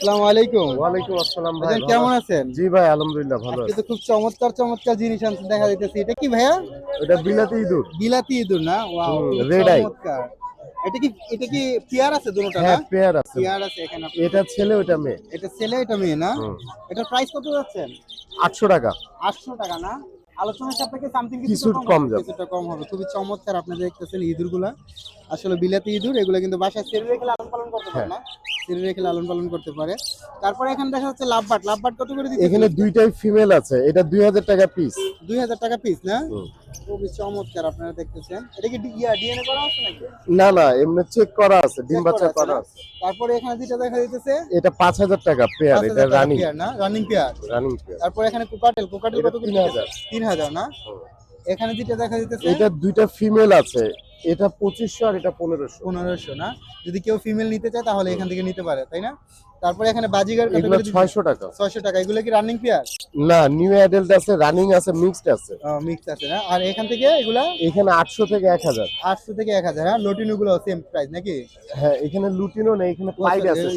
আসসালামু আলাইকুম। ওয়ালাইকুম আসসালাম ভাই কেমন আছেন? জি ভাই আলহামদুলিল্লাহ ভালো আছি তো খুব চমৎকার চমৎকার জিনিস আনছেন দেখা যাইতেছে। এটা কি ভাইয়া? এটা বিলাতি ইঁদুর। বিলাতি ইঁদুর না? Wow red eye। চমৎকার। এটা কি এটা কি পেয়ার আছে দুটোটা হ্যাঁ পেয়ার আছে। পেয়ার আছে এখানে এটা ছেলে ওটা মেয়ে। এটা ছেলে এটা মেয়ে না। এটার প্রাইস কত যাচ্ছেন আটশো টাকা। আটশো টাকা না? আলোচনার সাপেক্ষে সামথিং কিছু কম যাবে। কিছুটা কম হবে। খুবই চমৎকার আপনারা দেখতেছেন ইঁদুরগুলা। আসলে বিলাতি ইঁদুর এগুলো কিন্তু বাসায় ছেড়ে রেখে লালন পালন করতে পারে না। ছেড়ে রেখে লালন পালন করতে পারে। তারপরে এখানে দেখা যাচ্ছে লাভবাট। লাভবাট কত করে দিচ্ছে এখানে দুইটাই ফিমেল আছে। এটা দুই হাজার টাকা পিস দুই হাজার টাকা পিস না? খুবই চমৎকার আপনারা দেখতেছেন। এটা কি ইয়া ডিএনএ করা আছে নাকি? না না এমনি চেক করা আছে ডিম বাচ্চা করা আছে। তারপরে এখানে যেটা দেখা যাইতেছে? এটা পাঁচ হাজার টাকা পেয়ার এটা রানিং পেয়ার না? রানিং পেয়ার রানিং পেয়ার তারপরে এখানে কোকাটেল কোকাটেল কত করে 3000 তিন হাজার। না? এখানে যেটা দেখা যাইতেছে এটা দুইটা ফিমেল আছে। এটা পঁচিশশো আর এটা পনেরোশো। পনেরোশো না? যদি কেউ ফিমেল নিতে চায় তাহলে এখান থেকে নিতে পারে তাই না? তারপরে এখানে বাজিগার এগুলো ছয়শো টাকা। ছয়শো টাকা। এগুলো কি রানিং পেয়ার না নিউ অ্যাডাল্ট আছে রানিং আছে মিক্সড আছে। মিক্সড আছে না? আর এখান থেকে এগুলা? এখানে আটশো থেকে এক হাজার। আটশো থেকে এক হাজার হ্যাঁ? লটিনো গুলো সেম প্রাইস নাকি? হ্যাঁ এখানে লুটিনো নেই এখানে পাইড আছে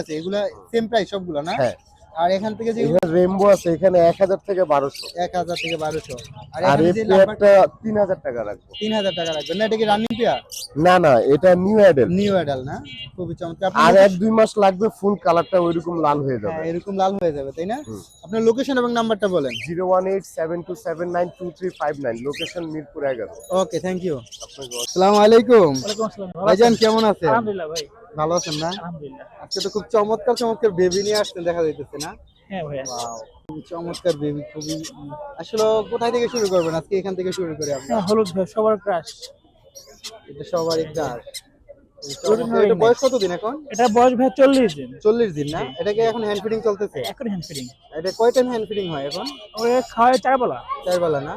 আছে। এগুলা সেম প্রাইস সবগুলো না? হ্যাঁ। আর এখান থেকে যে রেমবো আছে এখানে এক হাজার থেকে বারোশো। এক হাজার থেকে বারোশো। আর আর এখানে যে পেয়ারটা তিন হাজার টাকা রাখব তিন হাজার টাকা রাখবেন না এটা কি রানিং পেয়ার না না এটা নিউ অ্যাডেল নিউ অ্যাডাল না? খুবই চমৎকার। আর এক দুই মাস লাগবে ফুল কালারটা ওইরকম লাল হয়ে যাবে। হ্যাঁ, এরকম লাল হয়ে যাবে তাই না? আপনার লোকেশন এবং নাম্বারটা বলেন। Zero one eight seven two seven nine two three five nine. Location Mirpur এগারো। ওকে থ্যাংক ইউ আসসালামু আলাইকুম। ওয়ালাইকুম আসসালাম। ভাইজান কেমন আছেন? আলহামদুলিল্লাহ ভাই। ভালো আছেন না? আজকে তো খুব চমৎকার চমৎকার বেবি নিয়ে আসছেন দেখা যাইতেছে না? হ্যাঁ ভাইয়া চমৎকার বেবি খুবই আসলে কোথায় থেকে শুরু করবেন? আজকে এখান থেকে শুরু করে আমরা। হ্যাঁ হলুদ সবার ক্রাশ এটা সবারই দাস এটা বয়স কতদিন এখন? এটা বয়স ভাই চল্লিশ দিন। চল্লিশ দিন না? এটাকে এখন হ্যান্ড ফিডিং চলতেছে? এখন হ্যান্ড ফিডিং এটা কয় টাইম হ্যান্ড ফিডিং হয় এখন? চার বেলা চার বেলা না?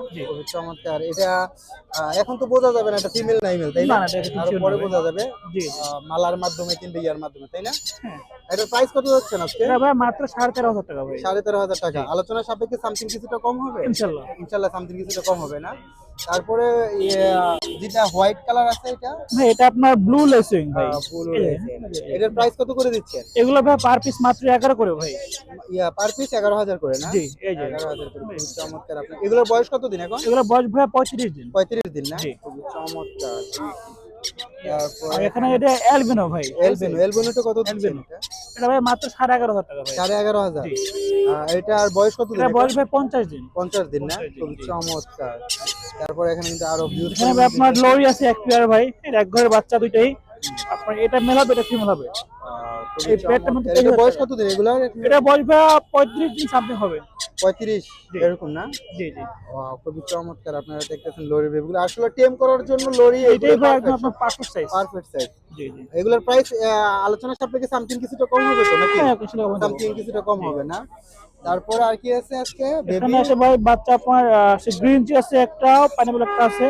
চমৎকার। এটা এখন তো বোঝা যাবে না এটা ফিমেল না তাই না? আরও পরে বোঝা যাবে। জি। মালার মাধ্যমে কিংবা ইয়ার মাধ্যমে তাই না? হ্যাঁ। এটার প্রাইস কত যাচ্ছে আজকে? এটা ভাই মাত্র সাড়ে তেরো হাজার টাকা ভাই। সাড়ে তেরো হাজার টাকা। আলোচনা সাপেক্ষে সামথিং কিছুটা কম হবে? ইনশাল্লাহ। ইনশাল্লাহ সামথিং কিছুটা কম হবে না। তারপরে ইয়ে, যেটা হোয়াইট কালার আছে এটা? ভাই এটা আপনার ব্লু লেসিং ভাই। এটার প্রাইস কত করে দিচ্ছেন? এগুলো ভাই পার পিস মাত্র এগারো করে ভাই। ইয়া পার পিস এগারো হাজার করে না? জি এই যে। এগারো হাজার করে। চমৎকার আপনি এগুলোর বয়স কত দিন এখন? এগুলো বয়স ভাই পঁয়ত্রিশ দিন। পঁয়ত্রিশ দিন না? জি। চমৎকার। এখানে এটা অ্যালবিনো ভাই এলবেনু এলবেনুটা কত দিচ্ছেন এটা? এটা ভাই মাত্র সাড়ে এগারো হাজার টাকা ভাই। সাড়ে এগারো হাজার। জি। এটা আর বয়স কত এটা বয়স ভাই পঞ্চাশ দিন। পঞ্চাশ দিন না? 50 খুবই চমৎকার। তারপর এখানে কিন্তু আরও এখানে ভাই আপনার লরি আছে এক পেয়ার ভাই। এক ঘরের বাচ্চা দুইটাই। আপনার এটা মেলাবে এটা ফিমেল হবে? এই পেটটার মধ্যে বয়স কত দিন এগুলো এটা বয়স ভাই পঁয়ত্রিশ দিন সামনে হবে। পঁয়ত্রিশ। এরকম না? জি জি। খুবই চমৎকার আপনারা দেখতেছেন লরি বেবিগুলো আসলে টেম করার জন্য লরি এটাই আপনার পাসপোর্ট সাইজ পারফেক্ট সাইজ জি জি। এগুলোর প্রাইস আলোচনা সাপেক্ষে সামথিং কিছুটা কম হবে তো নাকি? হ্যাঁ। সামথিং কিছুটা কম হবে। না? তারপর আর কি আছে আজকে? এখানে আছে ভাই বাচ্চা আপনার সে গ্রিন চি আছে একটা পাইনাপল একটা আছে।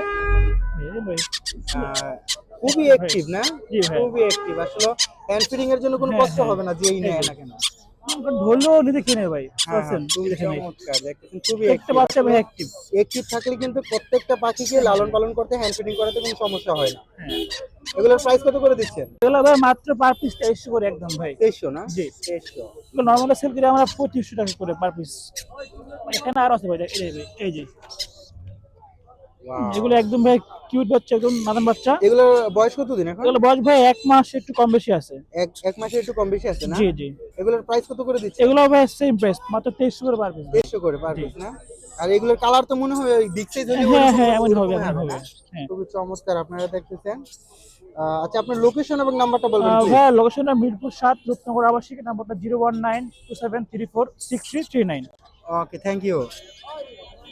খুবই অ্যাক্টিভ না? জি খুবই অ্যাক্টিভ আসলে হ্যান্ড ফিডিং এর জন্য কোনো হ্যাঁ, কষ্ট হ্যাঁ। হবে না যেই নেয় না কেন? ধরলেও কিনে ভাই। হ্যাঁ, একটা বাচ্চা ভাই অ্যাক্টিভ অ্যাক্টিভ থাকলে কিন্তু প্রত্যেকটা পাখিকে লালন পালন করতে হ্যান্ড ফিডিং করাতে কোনো সমস্যা হয় না। হ্যাঁ। এগুলোর প্রাইস কত করে দিচ্ছেন? এগুলো ভাই মাত্র পার পিস তেইশশো করে একদম ভাই। তেইশশো না? জি। তেইশশো নর্মাল সেল করে আমরা পঁচিশশো টাকা করে পার পিস এখানে আরও আছে ভাই এই যে। ভাই, এই যে এগুলো একদম ভাই কিউট বাচ্চা একদম নাদান বাচ্চা। এগুলো বয়স কত দিন এখন? এগুলো বয়স ভাই এক মাস একটু কম বেশি আছে। এক এক মাসে একটু কম বেশি আছে না? জি জি। এগুলোর প্রাইস কত করে দিচ্ছে? এগুলো ভাই সেম প্রাইস মাত্র তেইশশো করে পার পিস দেড়শো করে পার পিস না? আর এগুলোর কালার তো মনে হয় ওই সাইজ হলে হ্যাঁ হ্যাঁ এমন হবে এমন হবে? হ্যাঁ। খুবই চমৎকার আপনারা দেখতেছেন। আচ্ছা আপনার লোকেশন এবং নাম্বারটা বলবেন হ্যাঁ লোকেশনটা মিরপুর সাত রূপনগর আবাসিক নাম্বারটা zero one nine two seven three four six three three nine okay thank you